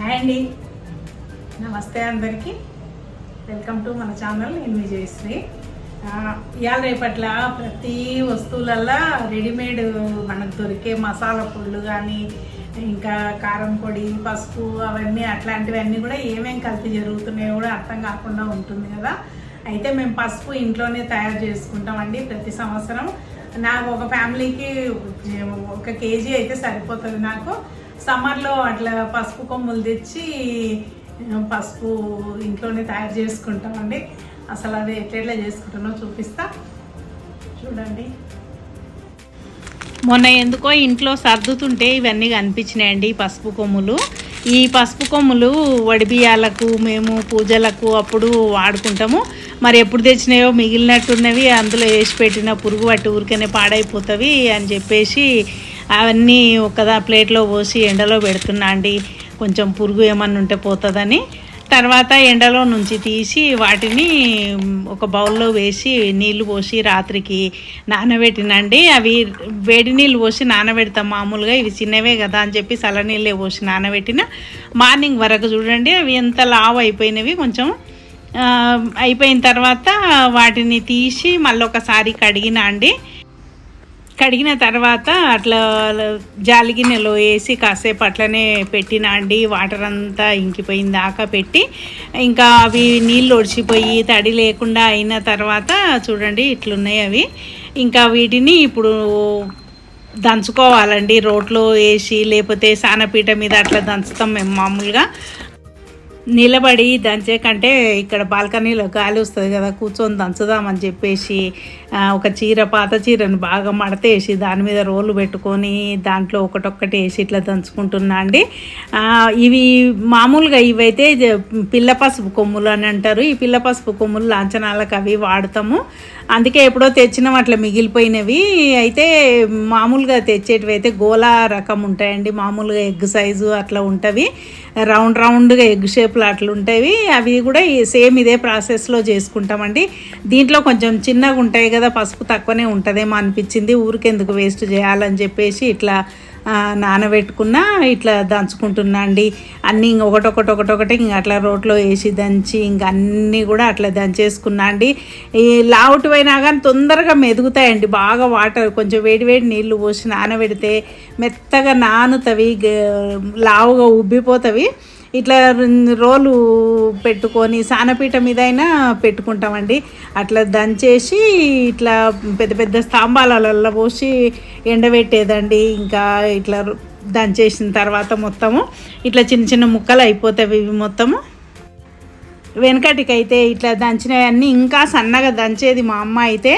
Hi అండి. నమస్తే అందరికీ. వెల్కమ్ టు మన ఛానల్. నేను విజయశ్రీ ఇవాళ రేపట్ల ప్రతి వస్తువులల్లో రెడీమేడ్ మనకు దొరికే మసాలా పొళ్ళు కానీ ఇంకా కారం పొడి పసుపు అవన్నీ అట్లాంటివన్నీ కూడా ఏమేమి కలిపి జరుగుతున్నాయో కూడా అర్థం కాకుండా ఉంటుంది కదా. అయితే మేము పసుపు ఇంట్లోనే తయారు చేసుకుంటామండి ప్రతి సంవత్సరం. నాకు ఒక ఫ్యామిలీకి ఒక కేజీ అయితే సరిపోతుంది నాకు. సమ్మర్లో అట్లా పసుపు కొమ్ములు తెచ్చి పసుపు ఇంట్లోనే తయారు చేసుకుంటామండి. అసలు అది ఎట్లెట్లా చేసుకుంటానో చూపిస్తా. చూడండి. మొన్న ఎందుకో ఇంట్లో సర్దుతుంటే ఇవన్నీ కనిపించినాయండి పసుపు కొమ్ములు. ఈ పసుపు కొమ్ములు వడిబియ్యాలకు మేము పూజలకు అప్పుడు వాడుకుంటాము. మరి ఎప్పుడు తెచ్చినాయో మిగిలినట్టున్నవి అందులో వేసి పెట్టిన పురుగు వాటి ఊరికనే పాడైపోతావి అని చెప్పేసి అవన్నీ ఒకదా ప్లేట్లో పోసి ఎండలో పెడుతున్నా అండి. కొంచెం పురుగు ఏమన్నా ఉంటే పోతుందని. తర్వాత ఎండలో నుంచి తీసి వాటిని ఒక బౌల్లో వేసి నీళ్ళు పోసి రాత్రికి నానబెట్టినండి అవి వేడి నీళ్ళు పోసి నానబెడతాం మామూలుగా. ఇవి చిన్నవే కదా అని చెప్పి చల్లనీళ్ళే పోసి నానబెట్టిన. మార్నింగ్ వరకు చూడండి అవి ఎంత లావు అయిపోయినవి. కొంచెం అయిపోయిన తర్వాత వాటిని తీసి మళ్ళీ ఒకసారి కడిగినా అండి. కడిగిన తర్వాత అట్లా జాలిగిన్నెలో వేసి కాసేపు అట్లనే పెట్టినా అండి. వాటర్ అంతా ఇంకిపోయిన దాకా పెట్టి ఇంకా అవి నీళ్ళు ఒడిచిపోయి తడి లేకుండా అయిన తర్వాత చూడండి ఇట్లున్నాయి అవి. ఇంకా వీటిని ఇప్పుడు దంచుకోవాలండి. రోట్లో వేసి లేకపోతే సానపీట మీద అట్లా దంచుతాం మేము మామూలుగా. నిలబడి దంచే కంటే ఇక్కడ బాల్కనీలో గాలి వస్తుంది కదా కూర్చొని దంచుదామని చెప్పేసి ఒక చీర పాత చీరను బాగా మడతేసి దాని మీద రోలు పెట్టుకొని దాంట్లో ఒకటొక్కటి వేసి ఇట్లా దంచుకుంటున్నా అండి. ఇవి మామూలుగా ఇవైతే పిల్ల పసుపు కొమ్ములు అని అంటారు. ఈ పిల్ల పసుపు కొమ్ములు లాంఛనాలకు అవి వాడతాము. అందుకే ఎప్పుడో తెచ్చినాం అట్లా మిగిలిపోయినవి. అయితే మామూలుగా తెచ్చేటివి అయితే గోలా రకం ఉంటాయండి. మామూలుగా ఎగ్ సైజు అట్లా ఉంటవి. రౌండ్ రౌండ్గా ఎగ్ షేప్లు అట్లా ఉంటాయి. అవి కూడా సేమ్ ఇదే ప్రాసెస్లో చేసుకుంటామండి. దీంట్లో కొంచెం చిన్నగా ఉంటాయి కదా పసుపు తక్కువనే ఉంటుందేమో అనిపించింది. ఊరికెందుకు వేస్ట్ చేయాలని చెప్పేసి ఇట్లా నానబెట్టుకున్న ఇట్లా దంచుకుంటున్నా అండి అన్నీ ఇంక ఒకటొకటి ఒకటొకటి ఇంక అట్లా రోట్లో వేసి దంచి ఇంక అన్నీ కూడా అట్లా దంచేసుకున్నా అండి ఈ లావుట్ అయినా కానీ తొందరగా మెదుగుతాయండి. బాగా వాటర్ కొంచెం వేడి వేడి నీళ్ళు పోసి నానబెడితే మెత్తగా నానుతవి లావుగా ఉబ్బిపోతవి. ఇట్లా రోలు పెట్టుకొని సానపీట మీద అయినా పెట్టుకుంటామండి. అట్లా దంచేసి ఇట్లా పెద్ద పెద్ద స్తంభాలలో పోసి ఎండబెట్టేదండి. ఇంకా ఇట్లా దంచేసిన తర్వాత మొత్తము ఇట్లా చిన్న చిన్న ముక్కలు అయిపోతాయి ఇవి మొత్తము. వెనకటికైతే ఇట్లా దంచినవన్నీ ఇంకా సన్నగా దంచేది మా అమ్మ అయితే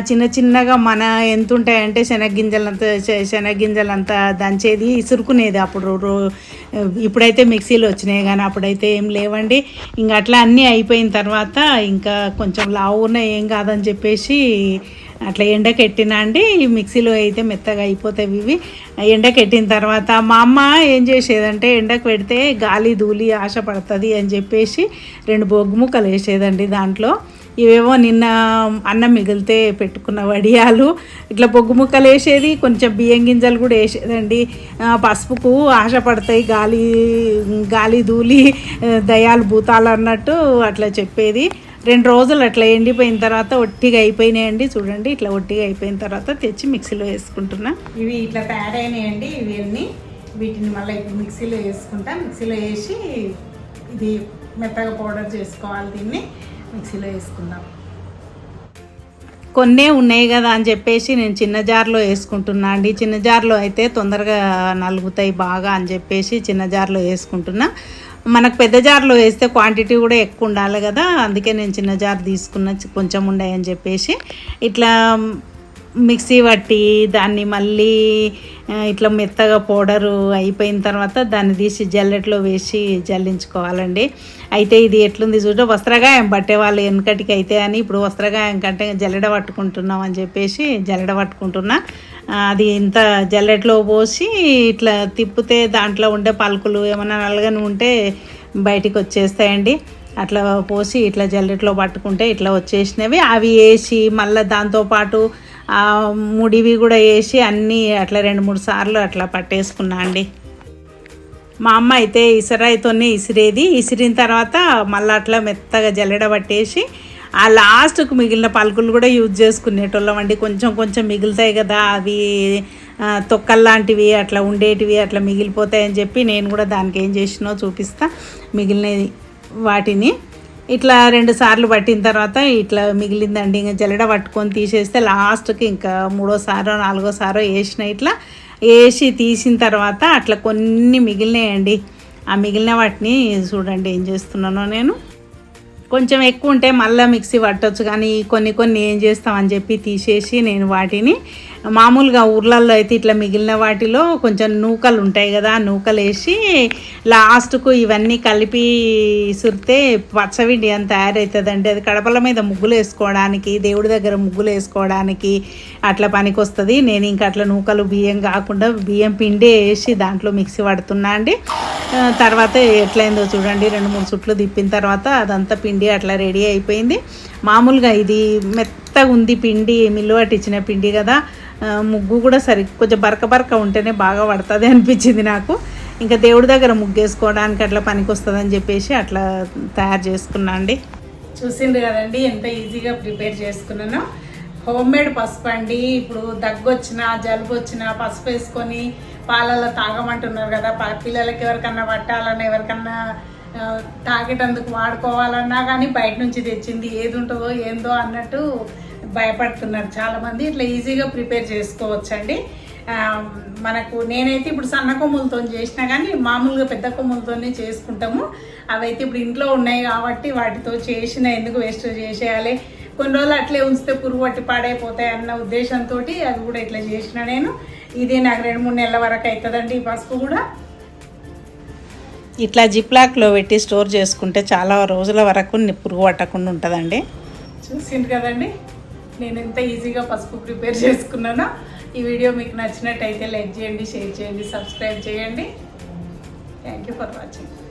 చిన్న చిన్నగా మన ఎంత ఉంటాయంటే శనగ్గింజలంత శ- శనగ్గింజలంతా దంచేది ఇసురుకునేది అప్పుడు రో- ఇప్పుడైతే మిక్సీలు వచ్చినాయి కానీ అప్పుడైతే ఏం లేవండి. ఇంకా అట్లా అన్నీ అయిపోయిన తర్వాత ఇంకా కొంచెం లావు ఉన్నాయి ఏం కాదని చెప్పేసి అట్లా ఎండకెట్టినా అండి ఈ మిక్సీలో అయితే మెత్తగా అయిపోతాయి ఇవి. ఎండకెట్టిన తర్వాత మా అమ్మ ఏం చేసేదంటే ఎండకు పెడితే గాలి ధూళి ఆశ పడుతుంది అని చెప్పేసి రెండు బొగ్గు ముక్కలు వేసేదండి దాంట్లో. ఇవేవో నిన్న అన్నం మిగిలితే పెట్టుకున్న వడియాలు. ఇట్లా బొగ్గు ముక్కలు వేసేది కొంచెం బియ్యం గింజలు కూడా వేసేదండి. పసుపుకు ఆశ పడతాయి గాలి గాలి ధూళి దయాలు భూతాలు అన్నట్టు అట్లా చెప్పేది. రెండు రోజులు అట్లా ఎండిపోయిన తర్వాత ఒట్టిగా అయిపోయినాయండి. చూడండి ఇట్లా ఒట్టిగా అయిపోయిన తర్వాత తెచ్చి మిక్సీలో వేసుకుంటున్నా. ఇవి ఇట్లా తయారైనాయండి ఇవన్నీ. వీటిని మళ్ళీ ఇప్పుడు మిక్సీలో వేసుకుంటా. మిక్సీలో వేసి ఇది మెత్తగా పౌడర్ చేసుకోవాలి దీన్ని. మిక్సీలో వేసుకుందాం. కొన్నే ఉన్నాయి కదా అని చెప్పేసి నేను చిన్న జార్లో వేసుకుంటున్నా అండి. చిన్న జార్లో అయితే తొందరగా నలుగుతాయి బాగా అని చెప్పేసి చిన్న జార్లో వేసుకుంటున్నా. మనకు పెద్ద జార్లో వేస్తే క్వాంటిటీ కూడా ఎక్కువ ఉండాలి కదా. అందుకే నేను చిన్న జార్ తీసుకున్న చి- కొంచెం ఉండాయని చెప్పేసి ఇట్లా మిక్సీ పట్టి దాన్ని మళ్ళీ ఇట్లా మెత్తగా పౌడరు అయిపోయిన తర్వాత దాన్ని తీసి జల్లెట్లో వేసి జల్లించుకోవాలండి. అయితే ఇది ఎట్లుంది చూడ వస్త్రగాయం పట్టే వాళ్ళు వెనకటికి అయితే అని ఇప్పుడు వస్త్రగాయం కంటే జల్లెడ పట్టుకుంటున్నాం అని చెప్పేసి జల్లెడ పట్టుకుంటున్నా. అది ఇంత జల్లెట్లో పోసి ఇట్లా తిప్పితే దాంట్లో ఉండే పలుకులు ఏమైనా నలగని ఉంటే బయటికి వచ్చేస్తాయండి. అట్లా పోసి ఇట్లా జల్లెట్లో పట్టుకుంటే ఇట్లా వచ్చేసినవి. అవి వేసి మళ్ళీ దాంతోపాటు ఆ ముడివి కూడా వేసి అన్నీ అట్లా రెండు మూడు సార్లు అట్లా పట్టేసుకున్నా అండి. మా అమ్మ అయితే ఇసరాయితోనే ఇసిరేది. ఇసిరిన తర్వాత మళ్ళీ అట్లా మెత్తగా జల్లెడ పట్టేసి ఆ లాస్ట్కు మిగిలిన పలుకులు కూడా యూజ్ చేసుకునేటోళ్ళం అండి. కొంచెం కొంచెం మిగులుతాయి కదా అవి తొక్కల్లాంటివి అట్లా ఉండేటివి అట్లా మిగిలిపోతాయని చెప్పి నేను కూడా దానికి ఏం చేసినో చూపిస్తా. మిగిలిన వాటిని ఇట్లా రెండు సార్లు పట్టిన తర్వాత ఇట్లా మిగిలిందండి. ఇంకా జల్లడ పట్టుకొని తీసేస్తే లాస్ట్కి ఇంకా మూడోసారో నాలుగోసారో వేసిన ఇట్లా వేసి తీసిన తర్వాత అట్లా కొన్ని మిగిలినాయండి. ఆ మిగిలిన వాటిని చూడండి ఏం చేస్తున్నానో నేను. కొంచెం ఎక్కువ ఉంటే మళ్ళీ మిక్సీ పట్టవచ్చు కానీ కొన్ని కొన్ని ఏం చేస్తామని చెప్పి తీసేసి నేను వాటిని మామూలుగా ఊర్లల్లో అయితే ఇట్లా మిగిలిన వాటిలో కొంచెం నూకలు ఉంటాయి కదా ఆ నూకలు వేసి లాస్ట్కు ఇవన్నీ కలిపి సురితే పచ్చవిండి అని తయారవుతుందండి అది కడపల మీద ముగ్గులు వేసుకోవడానికి దేవుడి దగ్గర ముగ్గులు వేసుకోవడానికి అట్లా పనికి వస్తుంది నేను ఇంకా అట్లా నూకలు బియ్యం కాకుండా బియ్యం పిండి వేసి దాంట్లో మిక్సీ పడుతున్నా అండి. తర్వాత ఎట్లయిందో చూడండి రెండు మూడు చుట్లు తిప్పిన తర్వాత అదంతా పిండి అట్లా రెడీ అయిపోయింది. మామూలుగా ఇది మెత్తగా ఉంది పిండి మిల్లు పట్టించిన పిండి కదా. ముగ్గు కూడా సరి కొంచెం బరక బరక ఉంటేనే బాగా పడుతుంది అనిపించింది నాకు. ఇంకా దేవుడి దగ్గర ముగ్గు వేసుకోవడానికి అట్లా పనికి వస్తుందని చెప్పేసి అట్లా తయారు చేసుకున్నా అండి. చూసిండ్రు కదండి ఎంత ఈజీగా ప్రిపేర్ చేసుకున్నాను. హోమ్ మేడ్ పసుపు అండి. ఇప్పుడు దగ్గు వచ్చినా జలుబు వచ్చినా పసుపు వేసుకొని పాలలో తాగమంటున్నారు కదా. పిల్లలకి ఎవరికన్నా పట్టాలన్నా ఎవరికన్నా తాగేటందుకు వాడుకోవాలన్నా కానీ బయట నుంచి తెచ్చింది ఏది ఉంటుందో ఏందో అన్నట్టు భయపడుతున్నారు చాలామంది. ఇట్లా ఈజీగా ప్రిపేర్ చేసుకోవచ్చండి. మనకు నేనైతే ఇప్పుడు సన్న కొమ్ములతో చేసినా కానీ మామూలుగా పెద్ద కొమ్ములతోనే చేసుకుంటాము. అవైతే ఇప్పుడు ఇంట్లో ఉన్నాయి కాబట్టి వాటితో చేసిన ఎందుకు వేస్ట్ చేసేయాలి? కొన్ని రోజులు అట్లే ఉంచితే పురుగు పట్టి పాడైపోతాయి అన్న ఉద్దేశంతో అది కూడా ఇట్లా చేసిన నేను. ఇది నాకు రెండు మూడు నెలల వరకు అవుతుందండి ఈ పసుపు కూడా. ఇట్లా జిప్లాక్లో పెట్టి స్టోర్ చేసుకుంటే చాలా రోజుల వరకు పురుగు పట్టకుండా ఉంటుందండి. చూసిండ్రు కదండి? నేను ఎంత ఈజీగా పసుపు ప్రిపేర్ చేసుకున్నానో. ఈ వీడియో మీకు నచ్చినట్టయితే లైక్ చేయండి షేర్ చేయండి సబ్స్క్రైబ్ చేయండి. Thank you for watching